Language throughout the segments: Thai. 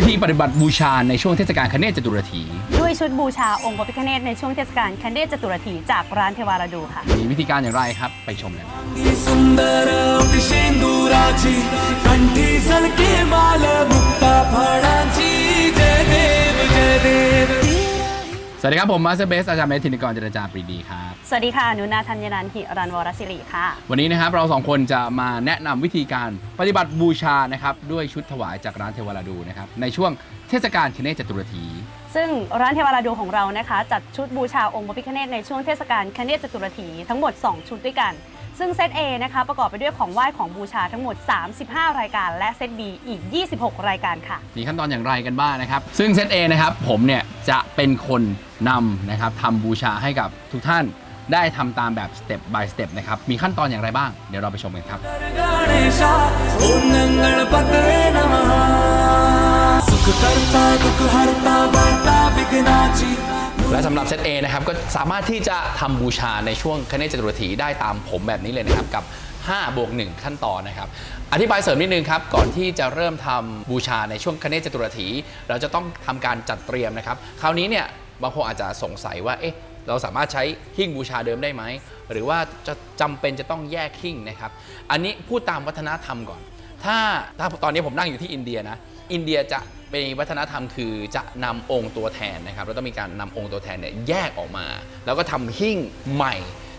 วิธีปฏิบัติบูชาในช่วงเทศกาลคเนศจตุรถี ด้วยชุดบูชาองค์พระพิฆเนศในช่วงเทศกาลคันเดชจตุรถีจากร้านเทวาราดูค่ะ มีวิธีการอย่างไรครับ ไปชมกัน सुंदर शेंदुराची कंठी सलके माल मुक्ता फळाची जय देव जय देव สวัสดีครับ ผมมาสเตอร์เบสอาจารย์เมธินกรเจรจาปรีดีครับ สวัสดีค่ะหนุนาธัญนันท์หิรันวรศิริค่ะ วันนี้นะครับเราสองคนจะมาแนะนำวิธีการปฏิบัติบูชานะครับด้วยชุดถวายจากร้านเทวราดูนะครับในช่วงเทศกาลคเนศจตุรถีซึ่งร้านเทวาราดูของเรานะคะ จัดชุดบูชาองค์พระพิฆเนศในช่วงเทศกาลคันเดชจตุรถีทั้งหมด 2 ชุดด้วยกัน ซึ่งเซต A นะคะประกอบไปด้วยของไหว้ของบูชาทั้งหมด 35 รายการ และเซต B อีก 26 รายการค่ะ มีขั้นตอนอย่างไรกันบ้างนะครับ ซึ่งเซต A นะครับผมเนี่ยจะเป็นคนนำนะครับทำบูชาให้กับทุกท่านได้ทำตามแบบสเต็ป by สเต็ปนะครับ มีขั้นตอนอย่างไรบ้าง เดี๋ยวเราไปชมกันครับ สุข และสำหรับเซต A นะครับก็สามารถที่จะทำบูชาในช่วงคเนจตุรถีได้ตามผมแบบนี้เลยนะครับกับ5บวก1ขั้นตอนนะครับ อธิบายเสริมนิดนึงครับ ก่อนที่จะเริ่มทำบูชาในช่วงคเนจตุรถี เราจะต้องทำการจัดเตรียมนะครับ คราวนี้เนี่ยบางคนอาจจะสงสัยว่าเอ๊ะเราสามารถใช้หิ้งบูชาเดิมได้ไหม หรือว่าจะจำเป็นจะต้องแยกหิ้งนะครับ อันนี้พูดตามวัฒนธรรมก่อน ถ้าถ้าตอนนี้ผมนั่งอยู่ที่อินเดียนะ อินเดียจะ เป็นวัฒนธรรมคือจะนำองค์ตัวแทนนะครับแล้วต้องมีการนำองค์ตัวแทนเนี่ยแยกออกมา แล้วก็ทำหิ้งใหม่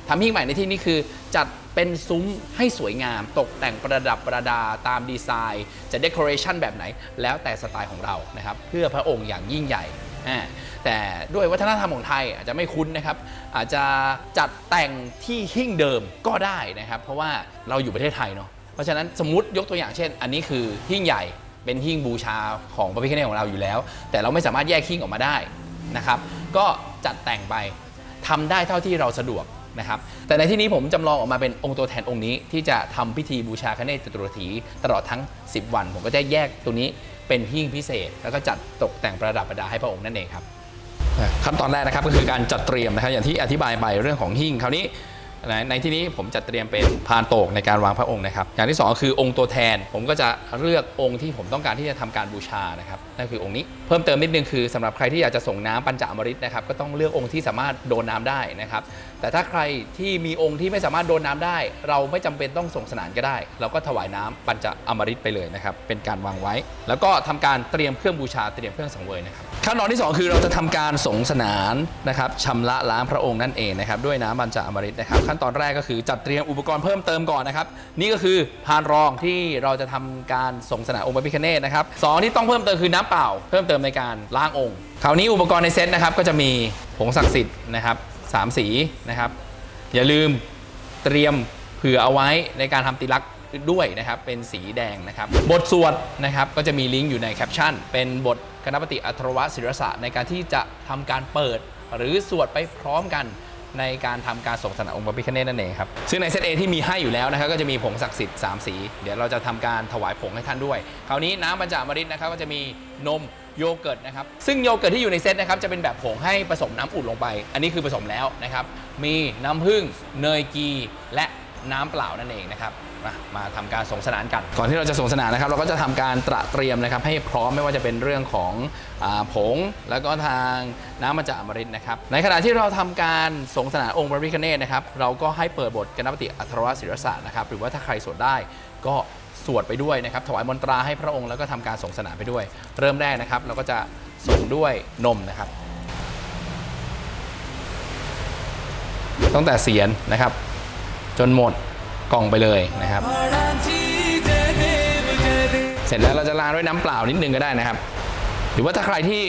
ทำหิ้งใหม่ในที่นี้คือ จัดเป็นซุ้มให้สวยงาม ตกแต่งประดับประดาตามดีไซน์ จะเด o อเรชันแบบไหน แล้วแต่สไตล์ของเรานะครับเพื่อพระองค์อย่างยิ่งใหญ่แต่ด้วยวัฒนธรรมของไทยอาจจะไม่คุ้นนะครับ อาจจะจัดแต่งที่หิ้งเดิมก็ได้นะครับ เพราะว่าเราอยู่ประเทศไทยเนาะเพราะฉะนั้นสมมติยกตัวอย่างเช่น อันนี้คือหิ้งใหญ่ เป็นหิ้งบูชาของพระพิฆเนศของเราอยู่แล้ว แต่เราไม่สามารถแยกหิ้งออกมาได้นะครับ ก็จัดแต่งไปทำได้เท่าที่เราสะดวกนะครับ แต่ในที่นี้ผมจำลองออกมาเป็นองค์ตัวแทนองค์นี้ ที่จะทำพิธีบูชาคเนศจตุรถีตลอดทั้ง 10 วัน ผมก็จะแยกตัวนี้เป็นหิ้งพิเศษ แล้วก็จัดตกแต่งประดับประดาให้พระองค์นั่นเองครับขั้นตอนแรกนะครับก็คือการจัดเตรียมนะครับอย่างที่อธิบายไปเรื่องของหิ้งคราวนี้ ในที่นี้ผมจัดเตรียมเป็นพานโตกในการวางพระองค์นะครับ อย่างที่สองคือองค์ตัวแทน ผมก็จะเลือกองค์ที่ผมต้องการที่จะทำการบูชานะครับนั่นคือองค์นี้เพิ่มเติมนิดนึงคือสำหรับใครที่อยากจะส่งน้ำปัญจอมฤตนะครับก็ต้องเลือกองค์ที่สามารถโดนน้ำได้นะครับ แต่ถ้าใครที่มีองค์ที่ไม่สามารถโดนน้ำได้ เราไม่จำเป็นต้องส่งสนานก็ได้ เราก็ถวายน้ำปัญจอมฤตไปเลยนะครับเป็นการวางไว้ แล้วก็ทำการเตรียมเครื่องบูชาเตรียมเครื่องสังเวยนะครับ ขั้นตอนที่สองคือเราจะทำการสงสนานนะครับชำระล้างพระองค์นั่นเองนะครับด้วยน้ำบัญจอมฤตนะครับ ขั้นตอนแรกก็คือจัดเตรียมอุปกรณ์เพิ่มเติมก่อนนะครับ นี่ก็คือพานรองที่เราจะทำการสงสนานองค์พระพิฆเนศนะครับสองที่ต้องเพิ่มเติมคือน้ำเปล่า เพิ่มเติมในการล้างองค์คราวนี้อุปกรณ์ในเซตนะครับก็จะมีผงศักดิ์สิทธิ์นะครับสามสีนะครับ อย่าลืมเตรียมเผื่อเอาไว้ในการทำติลักษ ด้วยนะครับเป็นสีแดงนะครับบทสวดนะครับก็จะมีลิงก์อยู่ในแคปชั่น เป็นบทกณปฏิอัทรวศิรสะในการที่จะทำการเปิด หรือสวดไปพร้อมกันในการทำการส่งสนาองค์พระพิฆเนศนั่นเองครับ ซึ่งในเซตเอที่มีให้อยู่แล้วนะครับก็จะมีผงศักดิ์สิทธิ์สามสี เดี๋ยวเราจะทำการถวายผงให้ท่านด้วย คราวนี้น้ำปัญจอมฤตนะครับก็จะมีนมโยเกิร์ตนะครับ ซึ่งโยเกิร์ตที่อยู่ในเซตนะครับจะเป็นแบบผงให้ผสมน้ำอุ่นลงไป อันนี้คือผสมแล้วนะครับ มีน้ำผึ้ง เนยกี และน้ำเปล่านั่นเองนะครับ มามาทำการส่งสนานกัน ก่อนที่เราจะส่งสนานนะครับ เราก็จะทำการตระเตรียมนะครับให้พร้อมไม่ว่าจะเป็นเรื่องของอผง แล้วก็ทางน้ำมันจะอมฤตนะครับ ในขณะที่เราทำการส่งสนานองค์พระพิฆเนศนะครับ เราก็ให้เปิดบทกณปฏิอัทรวศิรศาสตร์นะครับ หรือว่าถ้าใครสวดได้ก็สวดไปด้วยนะครับ ถวายมนตราให้พระองค์แล้วก็ทำการส่งสนานไปด้วย เริ่มแรกนะครับ เราก็จะส่งด้วยนมนะครับตั้งแต่เสียนนะครับ จนหมด กล่องไปเลยนะครับ เสร็จแล้วเราจะล้างด้วยน้ำเปล่านิดนึงก็ได้นะครับ หรือว่าถ้าใครที่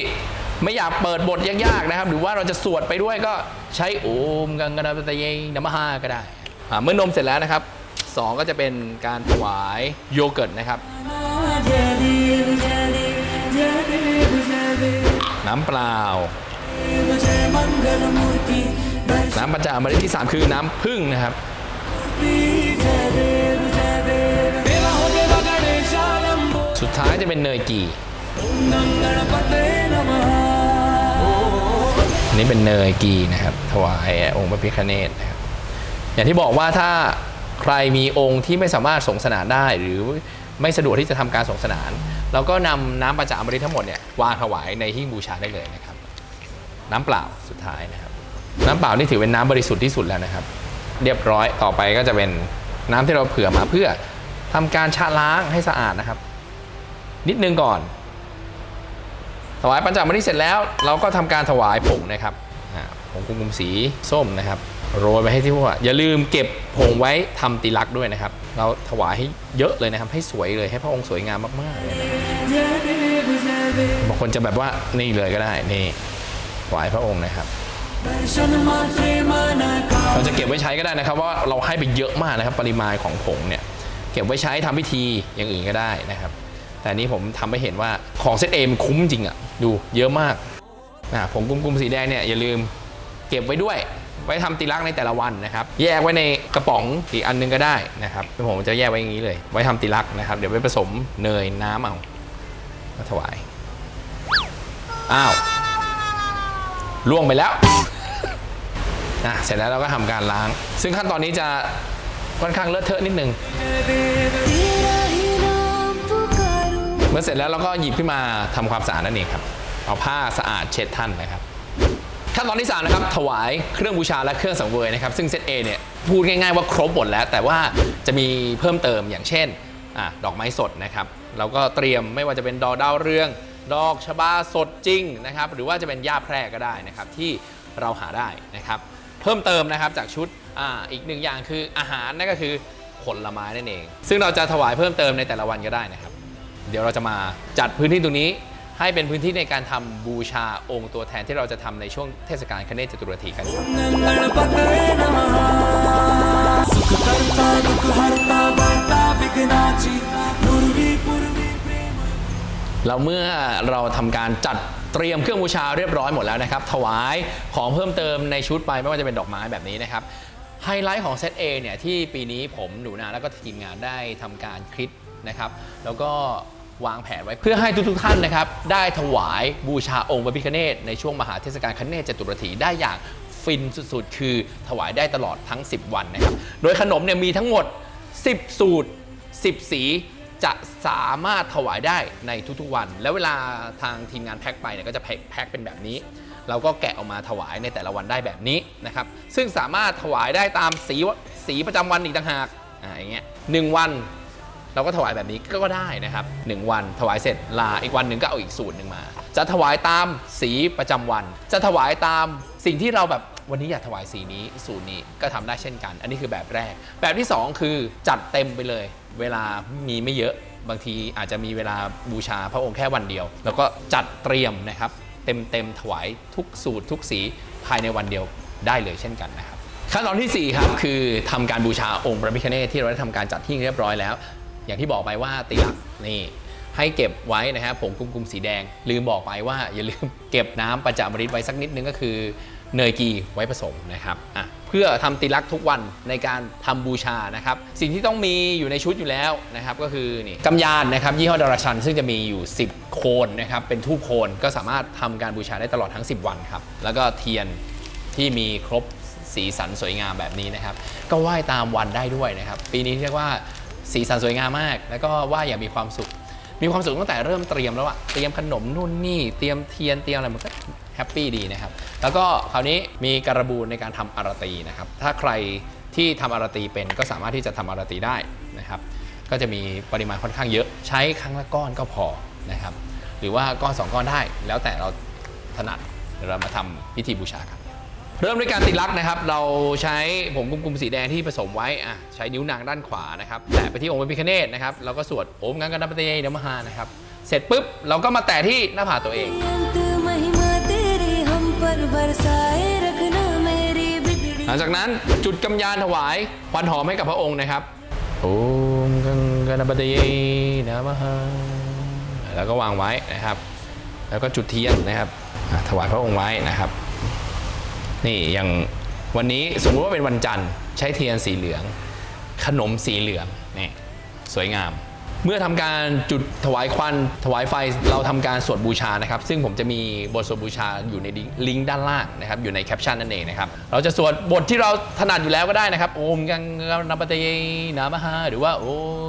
ไม่อยากเปิดบทยากๆนะครับ หรือว่าเราจะสวดไปด้วยก็ใช้โอมกังกนาปตะเยนมหาก็ได้เมื่อนมเสร็จแล้วนะครับสองก็จะเป็นการถวายโยเกิร์ตนะครับ น้ำเปล่า น้ำประจามาได้ที่ 3 คือน้ำพึ่งนะครับ สุดท้ายจะเป็นเนยกีนี่เป็นเนยกีนะครับถวายองค์พระพิฆเนศนะครับอย่างที่บอกว่าถ้าใครมีองค์ที่ไม่สามารถส่งสนานได้หรือไม่สะดวกที่จะทำการส่งสนานเราก็นำน้ำประจาอมฤตทั้งหมดเนี่ยวางถวายในหิ้งบูชาได้เลยนะครับ น้ำเปล่าสุดท้ายนะครับ น้ำเปล่านี่ถือเป็นน้ำบริสุทธิ์ที่สุดแล้วนะครับ เรียบร้อยต่อไปก็จะเป็นน้ำที่เราเผื่อมาเพื่อทำการชะล้างให้สะอาดนะครับ นิดนึงก่อน ถวายปัญจมาที่เสร็จแล้ว เราก็ทำการถวายผงนะครับผงกุมกุมสีส้มนะครับ โรยไปให้ที่พวกอย่าลืมเก็บผงไว้ทำตีลักด้วยนะครับ เราถวายให้เยอะเลยนะครับ ให้สวยเลยให้พระองค์สวยงามมากๆเลยบางคนจะแบบว่านี่เลยก็ได้นี่ถวายพระองค์นะครับ เราจะเก็บไว้ใช้ก็ได้นะครับว่าเราให้ไปเยอะมากนะครับ ปริมาณของผงเนี่ยเก็บไว้ใช้ทำพิธีอย่างอื่นก็ได้นะครับ แต่นี้ผมทำให้เห็นว่าของเซตเอมคุ้มจริงอะ่ะดูเยอะมากนะผงกุ้มๆสีแดงเนี่ยอย่าลืมเก็บไว้ด้วยไว้ทำตีลักในแต่ละวันนะครับ แยกไว้ในกระป๋องอีกอันนึงก็ได้นะครับผมจะแยกไว้อย่างนี้เลย ไว้ทำตีลักนะครับ เดี๋ยวไปผสมเนยน้ำเอามาถวายอ้าวล่วงไปแล้ว นะเสร็จแล้วเราก็ทำการล้าง ซึ่งขั้นตอนนี้จะค่อนข้างเลอะเทอะนิดนึงเมื่อเสร็จแล้วเราก็หยิบขึ้นมาทำความสะอาดนั่นเองครับ เอาผ้าสะอาดเช็ดท่านนะครับขั้นตอนที่ส3นะครับถวายเครื่องบูชาและเครื่องสังเวยนะครับซึ่งเซตเอเนี่ยพูดง่ายๆว่าครบหมดแล้ว แต่ว่าจะมีเพิ่มเติมอย่างเช่นอดอกไม้สดนะครับเราก็เตรียมไม่ว่าจะเป็นดอกดาวเรือง ดอกชบาสดจริงนะครับหรือว่าจะเป็นหญ้าแพร่ก็ได้นะครับที่เราหาได้นะครับ เพิ่มเติมนะครับจากชุดออีกหนึ่งอย่างคืออาหารนั่นก็คือผลไม้นั่นเอง ซึ่งเราจะถวายเพิ่มเติมในแต่ละวันก็ได้นะครับ เดี๋ยวเราจะมาจัดพื้นที่ตรงนี้ให้เป็นพื้นที่ในการทำบูชาองค์ตัวแทนที่เราจะทำในช่วงเทศกาลคเนศจตุรถีกันแล้วเมื่อเราทำการจัด เตรียมเครื่องบูชาเรียบร้อยหมดแล้วนะครับ ถวายของเพิ่มเติมในชุดไปไม่ว่าจะเป็นดอกไม้แบบนี้นะครับไฮไลท์ของเซต A เนี่ยที่ปีนี้ผมหนูนาแล้วก็ทีมงานได้ทำการคิดนะครับ แล้วก็วางแผนไว้เพื่อให้ทุกๆท่านนะครับ ได้ถวายบูชาองค์พระพิฆเนศในช่วงมหาเทศกาลคเนศจตุรถีได้อย่างฟินสุดๆ คือถวายได้ตลอดทั้ง 10 วันนะครับ โดยขนมเนี่ยมีทั้งหมด 10 สูตร 10 สี จะสามารถถวายได้ในทุกๆวัน แล้วเวลาทางทีมงานแพ็คไปเนี่ยก็จะแพ็คแพ็คเป็นแบบนี้ เราก็แกะออกมาถวายในแต่ละวันได้แบบนี้นะครับ ซึ่งสามารถถวายได้ตามสีวสีประจำวันอีกต่างหากอ่าอย่างเงี้ยหนึ่งวันเราก็ถวายแบบนี้ก็ได้นะครับหนึ่งวันถวายเสร็จลาอีกวันหนึ่งก็เอาอีกสูตรหนึ่งมา จะถวายตามสีประจำวัน จะถวายตามสิ่งที่เราแบบวันนี้อยากถวายสีนี้สูตรนี้ก็ทำได้เช่นกัน อันนี้คือแบบแรก แบบที่สองคือจัดเต็มไปเลย เวลามีไม่เยอะบางทีอาจจะมีเวลาบูชาพระองค์แค่วันเดียว แล้วก็จัดเตรียมนะครับ เต็มเต็มๆถวายทุกสูตรทุกสีภายในวันเดียวได้เลยเช่นกันนะครับ ขั้นตอนที่ 4 ครับ คือทำการบูชาองค์พระพิฆเนศที่เราได้ทำการจัดที่เรียบร้อยแล้ว อย่างที่บอกไปว่าตีหลักนี่ให้เก็บไว้นะฮะผงกุมกุมสีแดง ลืมบอกไปว่าอย่าลืมเก็บน้ำประจามฤทธิ์ไว้สักนิดนึงก็คือ เนยกีไว้ผสมนะครับอะเพื่อทำตีลักษ์ทุกวันในการทำบูชานะครับ สิ่งที่ต้องมีอยู่ในชุดอยู่แล้วนะครับ ก็คือนี่กำยานนะครับยี่ห้อดาราชัน ซึ่งจะมีอยู่ 10 โคนนะครับ เป็นทูบโคนก็สามารถทำการบูชาได้ตลอดทั้ง 10 วันครับ แล้วก็เทียนที่มีครบสีสันสวยงามแบบนี้นะครับ ก็ไหว้ตามวันได้ด้วยนะครับ ปีนี้เรียกว่าสีสันสวยงามมาก แล้วก็ไหว้อย่างมีความสุข มีความสุขตั้งแต่เริ่มเตรียมแล้วอะเตรียมขนมนู่นนี่ เตรียมเทียนเตรียมอะไรมันก็ แฮปปี้ดีนะครับ แล้วก็คราวนี้มีการบูนในการทำอารตีนะครับ ถ้าใครที่ทำอารตีเป็นก็สามารถที่จะทำอารตีได้นะครับ ก็จะมีปริมาณค่อนข้างเยอะใช้ครั้งละก้อนก็พอนะครับ หรือว่าก้อนสองก้อนได้ แล้วแต่เราถนัดเรามาทำพิธีบูชากัน เริ่มด้วยการติดลักษ์นะครับ เราใช้ผงกุมกุมสีแดงที่ผสมไว้อะใช้นิ้วนางด้านขวานะครับแตะไปที่องค์พระพิฆเนศนะครับเราก็สวดโอมกังกันนปเตยเดมหานะครับ เสร็จปุ๊บเราก็มาแตะที่หน้าผาตัวเอง หลังจากนั้นจุดกำยานถวายควันหอมให้กับพระองค์นะครับโอมกังกันนปเตยเดมหาแล้วก็วางไว้นะครับ แล้วก็จุดเทียนนะครับอะถวายพระองค์ไว้นะครับ นี่อย่างวันนี้สมมุติว่าเป็นวันจันทร์ใช้เทียนสีเหลือง ขนมสีเหลืองนี่สวยงาม เมื่อทำการจุดถวายควันถวายไฟเราทำการสวดบูชานะครับ ซึ่งผมจะมีบทสวดบูชาอยู่ในลิงก์ด้านล่างนะครับ อยู่ในแคปชั่นนั่นเองนะครับ เราจะสวดบทที่เราถนัดอยู่แล้วก็ได้นะครับ โอมกังนัปเตยนามหาหรือว่าโอ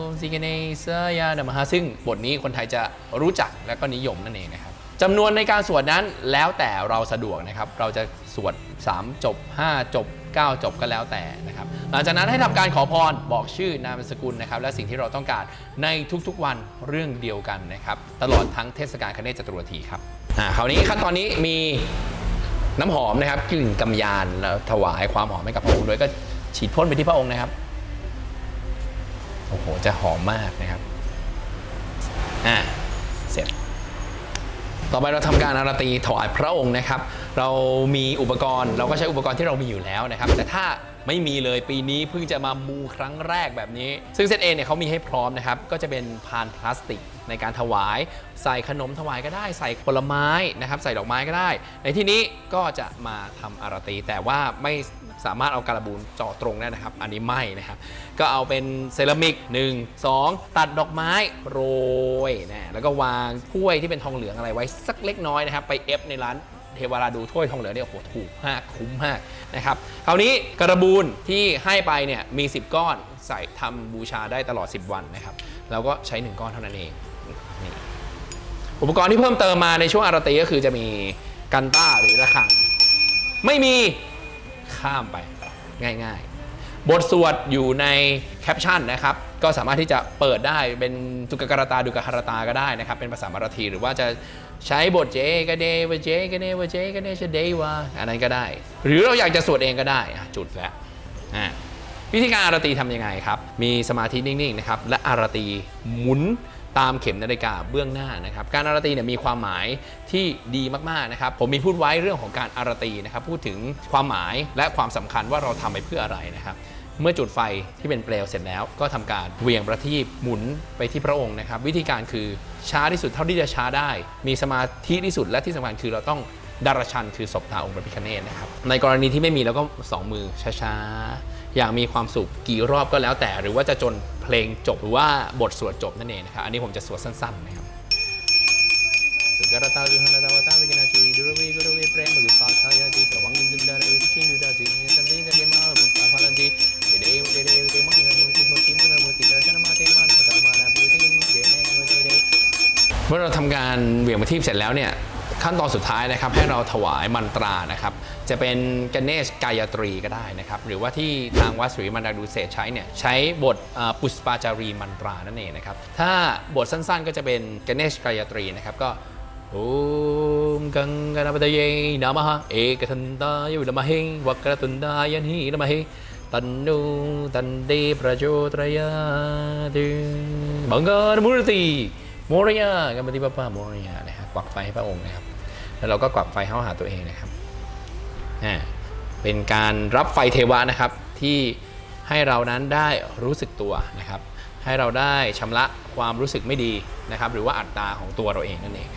มสิกเนสยานามหาซึ่งบทนี้คนไทยจะรู้จักและก็นิยมนั่นเองนะครับ จำนวนในการสวดนั้นแล้วแต่เราสะดวกนะครับ เราจะสวด 3 จบ 5 จบ 9 จบก็แล้วแต่นะครับ หลังจากนั้นให้ทำการขอพรบอกชื่อนามสกุลนะครับ และสิ่งที่เราต้องการในทุกๆวันเรื่องเดียวกันนะครับ ตลอดทั้งเทศกาลคเนศจตุรถีครับอ่าคราวนี้ขั้นตอนนี้มีน้ำหอมนะครับกลิ่นกำยานแล้วถวายความหอมให้กับพระองค์ด้วยก็ฉีดพ่นไปที่พระองค์นะครับโอ้โหจะหอมมากนะครับอ่าเสร็จ ต่อไปเราทำการอาราตีถวายพระองค์นะครับ เรามีอุปกรณ์เราก็ใช้อุปกรณ์ที่เรามีอยู่แล้วนะครับ แต่ถ้าไม่มีเลยปีนี้เพิ่งจะมามูครั้งแรกแบบนี้ ซึ่งเซตเอเนี่ยเขามีให้พร้อมนะครับ ก็จะเป็นพานพลาสติกในการถวาย ใส่ขนมถวายก็ได้ ใส่ผลไม้นะครับ ใส่ดอกไม้ก็ได้ ในที่นี้ก็จะมาทำอาราตีแต่ว่าไม่ สามารถเอาการบูนเจาะตรงได้นะครับ อันนี้ไม่นะครับ ก็เอาเป็นเซรามิก 1 2 ตัดดอกไม้โรยนะแล้วก็วางถ้วยที่เป็นทองเหลืองอะไรไว้สักเล็กน้อยนะครับ ไปเอฟในร้านเทวราดูถ้วยทองเหลืองเนี่ยโอ้โหถูกมากคุ้มมากนะครับคราวนี้กระบูนที่ให้ไปเนี่ยมี 10 ก้อนใส่ทำบูชาได้ตลอด 10 วันนะครับเราก็ใช้ 1 ก้อนเท่านั้นเองอุปกรณ์ที่เพิ่มเติมมาในช่วงอารตีก็คือจะมีกันต้าหรือระฆัง ไม่มี ข้ามไปง่าย ๆ บทสวดอยู่ในแคปชั่นนะครับ ก็สามารถที่จะเปิดได้เป็นตุกกรตาดุกหรตาก็ได้นะครับ เป็นภาษามราทีหรือว่าจะใช้บทเจกเดวเจกเดวเจกเดชเดวาอันนั้นก็ได้ หรือเราอยากจะสวดเองก็ได้จุดแล้วอะวิธีการอารตีทำยังไงครับ มีสมาธินิ่งๆนะครับ และอารตีหมุน ตามเข็มนาฬิกาเบื้องหน้านะครับการอารตีเนี่ยมีความหมายที่ดีมากๆนะครับผมมีพูดไว้เรื่องของการอารตีนะครับพูดถึงความหมายและความสำคัญว่าเราทำไปเพื่ออะไรนะครับเมื่อจุดไฟที่เป็นเปลวเสร็จแล้ว ก็ทำการเวียงประทีปหมุนไปที่พระองค์นะครับ วิธีการคือช้าที่สุดเท่าที่จะช้าได้ มีสมาธิที่สุดและที่สำคัญคือเราต้องดารชันคือศพตาองค์พระพิฆเนศนะครับในกรณีที่ไม่มีเราก็สองมือช้าๆ อย่างมีความสุขกี่รอบก็แล้วแต่ หรือว่าจะจนเพลงจบหรือว่าบทสวดจบนั่นเองนะครับอันนี้ผมจะสวดสั้นๆนะครับสุกรตาลุหันตาวตาวิกนาจีดุรวีกุรวีเปรมบุปผาทายาจีสวังดินจินดาวิชินดุดาจีสันติสันติมาบุปผาพลันจีเดวเดเดเดมังยมุติโหติมุนมุติดาชนะมาเตมานาตามานาบุติเดเนวเดเดเมื่อเราทำการเหวี่ยงประทีปเสร็จแล้วเนี่ยขั้นตอนสุดท้ายนะครับให้เราถวายมันตรานะครับ จะเป็นกเนชกายตรีก็ได้นะครับ หรือว่าที่ทางวัดศรีมันดาดูเศษใช้เนี่ยใช้บทอ่าปุสปาจารีมันตรานั่นเองนะครับ ถ้าบทสั้นๆก็จะเป็นกเนชกายตรีนะครับก็โอมกังกนปตเยนามะเอกทันตายวิลมะเฮวักรตุนดายันหินมะเฮตันนูตันเดประโจตรยาติบังกรมุรติโมริยากัมปติปปาโมริยานะครับกวักไฟให้พระองค์นะครับ แล้วเราก็กวักไฟเข้าหาตัวเองนะครับ เป็นการรับไฟเทวะนะครับที่ให้เรานั้นได้รู้สึกตัวนะครับ ให้เราได้ชำระความรู้สึกไม่ดีนะครับ หรือว่าอัตตาของตัวเราเองนั่นเอง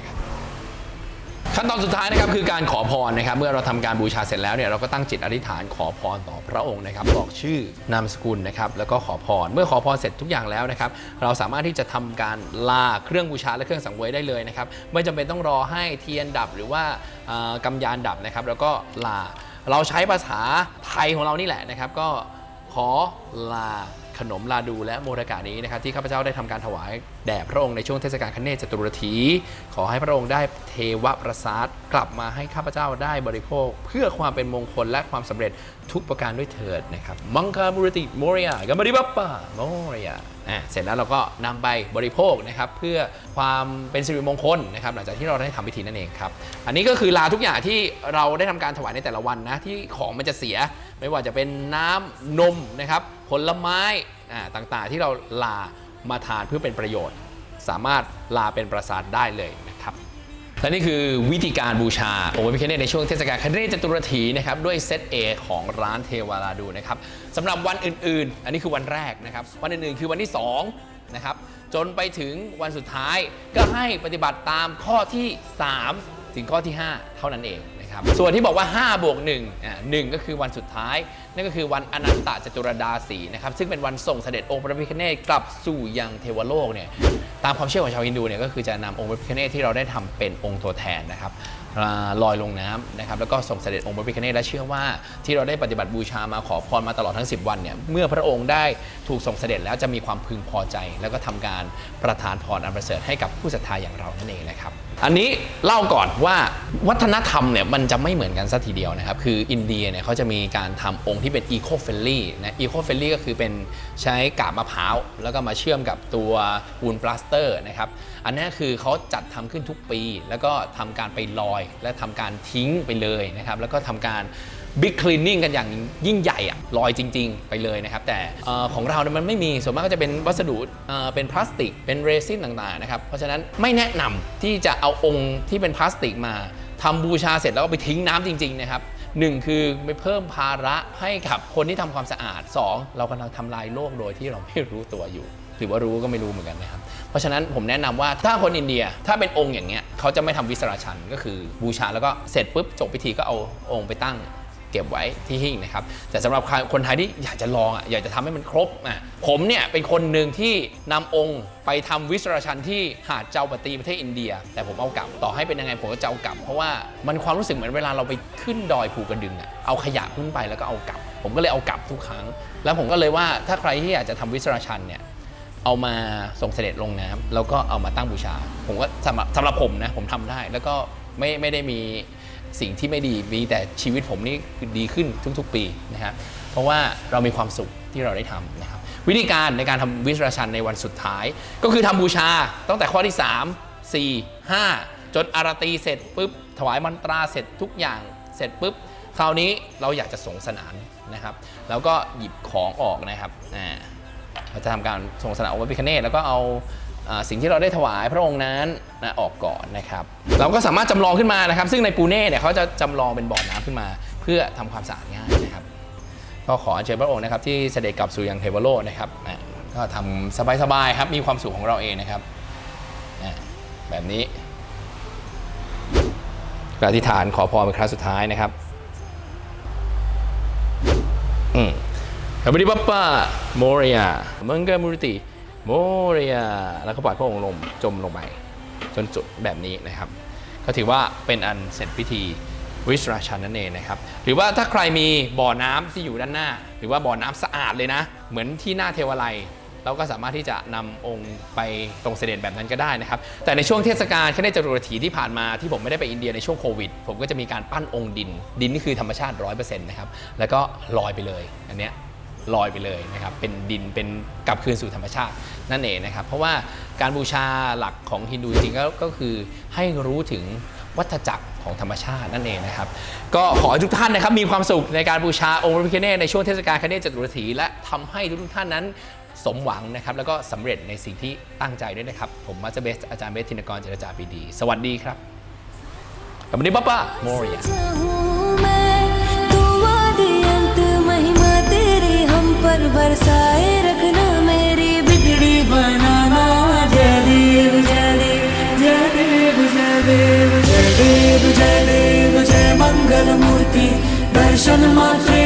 ขั้นตอนสุดท้ายนะครับคือการขอพรนะครับ เมื่อเราทำการบูชาเสร็จแล้วเนี่ยเราก็ตั้งจิตอธิษฐานขอพรต่อพระองค์นะครับบอกชื่อนามสกุลนะครับแล้วก็ขอพร เมื่อขอพรเสร็จทุกอย่างแล้วนะครับ เราสามารถที่จะทำการลาเครื่องบูชาและเครื่องสังเวยได้เลยนะครับไม่จำเป็นต้องรอให้เทียนดับหรือว่าเอ่อกำยานดับนะครับ แล้วก็ลาเราใช้ภาษาไทยของเรานี่แหละนะครับ ก็ขอลา ขนมลาดูและโมรกานี้นะครับที่ข้าพเจ้าได้ทำการถวายแด่พระองค์ในช่วงเทศกาลคเนศจตุรถี ขอให้พระองค์ได้เทวประสาทกลับมาให้ข้าพเจ้าได้บริโภค เพื่อความเป็นมงคลและความสำเร็จทุกประการด้วยเถิดนะครับมังคาบุรติโมริยากัมบริบัปปะโมริยา อะเสร็จแล้วเราก็นำไปบริโภคนะครับเพื่อความเป็นสิริมงคลนะครับหลังจากที่เราได้ทำพิธีนั่นเองครับอันนี้ก็คือลาทุกอย่างที่เราได้ทำการถวายในแต่ละวันนะที่ของมันจะเสีย ไม่ว่าจะเป็นน้ำนมนะครับผลไม้อ่าต่างๆ ที่เราลามาทานเพื่อเป็นประโยชน์ สามารถลาเป็นประสาทได้เลยนะครับ และนี่คือวิธีการบูชาองค์พระพิฆเนศในช่วงเทศกาลคเนศจตุรถีนะครับด้วยเซต A ของร้านเทวาราดูนะครับสำหรับวันอื่นๆ อันนี้คือวันแรกนะครับ วันอื่นๆ คือวันที่2นะครับจนไปถึงวันสุดท้ายก็ให้ปฏิบัติตามข้อที่ 3 ถึงข้อที่ 5 เท่านั้นเอง นะครับ ส่วนที่บอกว่า5บวก1อ่าหนึ่งก็คือวันสุดท้าย นั่นก็คือวันอนันตจตุรดาสีนะครับ ซึ่งเป็นวันส่งเสด็จองค์พระพิฆเนศกลับสู่ยังเทวโลกเนี่ย ตามความเชื่อของชาวฮินดูเนี่ยก็คือจะนำองค์พระพิฆเนศที่เราได้ทำเป็นองค์ตัวแทนนะครับอ่าลอยลงน้ำนะครับ แล้วก็ส่งเสด็จองค์พระพิฆเนศและเชื่อว่าที่เราได้ปฏิบัติบูชามาขอพรมาตลอดทั้ง 10 วันเนี่ย เมื่อพระองค์ได้ถูกส่งเสด็จแล้วจะมีความพึงพอใจ แล้วก็ทำการประทานพรอันประเสริฐให้กับผู้ศรัทธาอย่างเรานั่นเองนะครับ อันนี้เล่าก่อนว่าวัฒนธรรมเนี่ยมันจะไม่เหมือนกันสัทีเดียวนะครับ คืออินเดียเนี่ยเขาจะมีการทำองค์ที่เป็นอีโคเฟลลี่นะอีโคเฟลลี่ก็คือเป็นใช้กาบมะพร้าว แล้วก็มาเชื่อมกับตัวปูนปลาสเตอร์นะครับ อันนี้คือเขาจัดทำขึ้นทุกปี แล้วก็ทำการไปลอย และทำการทิ้งไปเลยนะครับ แล้วก็ทำการ บิ๊กคลีนนิ่งกันอย่างยิ่งใหญ่อะลอยจริง ๆ ไปเลยนะครับ แต่อของเราเนี่ยมันไม่มีส่วนมากก็จะเป็นวัสดุเป็นพลาสติก เป็นเรซินต่างๆนะครับเพราะฉะนั้นไม่แนะนำที่จะเอาองค์ที่เป็นพลาสติกมาทำบูชาเสร็จแล้วก็ไปทิ้งน้ำจริงๆนะครับหนึ่งคือไปเพิ่มภาระให้กับคนที่ทำความสะอาด 2 เรากำลังทำลายโลกโดยที่เราไม่รู้ตัวอยู่หรือว่ารู้ก็ไม่รู้เหมือนกันนะครับ เพราะฉะนั้นผมแนะนำว่าถ้าคนอินเดียถ้าเป็นองค์อย่างเงี้ยเขาจะไม่ทำวิสราชันก็คือบูชาแล้วก็เสร็จปุ๊บจบพิธีก็เอาองค์ไปตั้ง เก็บไว้ที่หิ้งนะครับ แต่สำหรับคนไทยที่อยากจะลองอะอยากจะทำให้มันครบอะผมเนี่ยเป็นคนหนึ่งที่นำองค์ไปทำวิสราชันที่หาดเจ้าปตีประเทศอินเดีย แต่ผมเอากลับต่อให้เป็นยังไงผมก็จะเอากลับ เพราะว่ามันความรู้สึกเหมือนเวลาเราไปขึ้นดอยภูกระดึงอะเอาขยะขึ้นไปแล้วก็เอากลับ ผมก็เลยเอากลับทุกครั้ง แล้วผมก็เลยว่าถ้าใครที่อยากจะทำวิสราชันเนี่ยเอามาส่งเสด็จลงน้ำแล้วก็เอามาตั้งบูชา ผมก็สำหรับสำหรับผมนะผมทำได้แล้วก็ไม่ไม่ได้มี สิ่งที่ไม่ดีมีแต่ชีวิตผมนี่คือดีขึ้นทุกๆ ปีนะครับเพราะว่าเรามีความสุขที่เราได้ทำนะครับวิธีการในการทำวิสราชันในวันสุดท้าย ก็คือทำบูชาตั้งแต่ข้อที่ 3 4 5 จนอารตีเสร็จปุ๊บถวายมันตราเสร็จทุกอย่างเสร็จปุ๊บคราวนี้เราอยากจะสงสนานนะครับ แล้วก็หยิบของออกนะครับอ่าเราจะทำการสงสนามองค์พระพิฆเนศแล้วก็เอา สิ่งที่เราได้ถวายพระองค์นั้นนะออกก่อนนะครับ เราก็สามารถจำลองขึ้นมานะครับ ซึ่งในปูเน่เนี่ยเขาจะจำลองเป็นบ่อน้ำขึ้นมา เพื่อทำความสะอาดง่ายนะครับ ก็ขอเชิญพระองค์นะครับ ที่เสด็จกลับสู่ยังเทวโลกนะครับนะก็ทำสบายๆครับมีความสุขของเราเองนะครับนะแบบนี้ก็อธิษฐานขอพรเป็นครั้งสุดท้ายนะครับอืมขบดีปัปปะ โมเรียแล้วก็ปล่อยพระองค์ลงจมลงไปจนจุดแบบนี้นะครับก็ถือว่าเป็นอันเสร็จพิธีวิสราชันนั่นเองนะครับ หรือว่าถ้าใครมีบ่อน้ำที่อยู่ด้านหน้า หรือว่าบ่อน้ำสะอาดเลยนะ เหมือนที่หน้าเทวาลัยเราก็สามารถที่จะนำองค์ไปตรงเสด็จแบบนั้นก็ได้นะครับ แต่ในช่วงเทศกาลแคเนจตุรถีที่ผ่านมาที่ผมไม่ได้ไปอินเดียในช่วงโควิด ผมก็จะมีการปั้นองค์ดิน ดินนี่คือธรรมชาติ 100%นะครับ แล้วก็ลอยไปเลย อันเนี้ย ลอยไปเลยนะครับเป็นดินเป็นกลับคืนสู่ธรรมชาตินั่นเองนะครับ เพราะว่าการบูชาหลักของฮินดูจริงก็ก็คือให้รู้ถึงวัฏจักรของธรรมชาตินั่นเองนะครับ ก็ขอทุกท่านนะครับมีความสุขในการบูชาองค์พระพิฆเนศในช่วงเทศกาลคเนศจตุรถีและทำให้ทุกท่านนั้นสมหวังนะครับ แล้วก็สำเร็จในสิ่งที่ตั้งใจด้วยนะครับ ผมมาสเตอร์เบสอาจารย์เบสธินกรเจรจาปีดี สวัสดีครับกับวันนี้ป้าป้าโมเรีย पर बरसाए रखना मेरी बिगड़ी बनाना। जय देव जय देव जय देव जय देव जय देव जय देव जय मंगल मूर्ति। दर्शन मात्र